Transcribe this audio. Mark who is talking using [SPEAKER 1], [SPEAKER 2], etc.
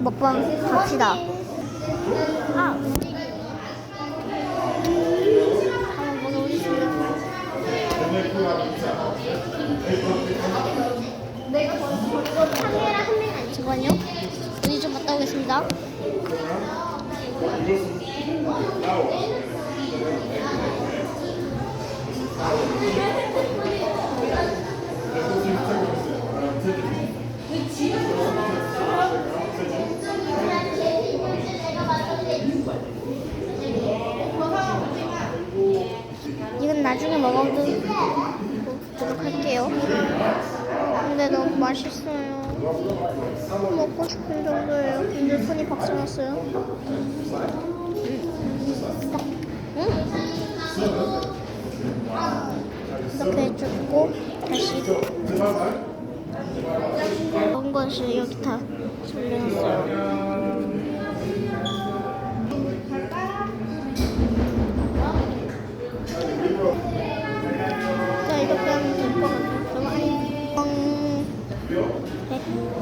[SPEAKER 1] 먹방 갑시다. 아. 잠깐만요. 어디 좀 갔다 오겠습니다. 나중에 먹어보도록 할게요. 근데 너무 맛있어요. 먹고 싶은 정도예요. 근데 손이 박살났어요. 음. 이렇게 해주고 다시 먹은 것이 여기 다 설명했어요. 네.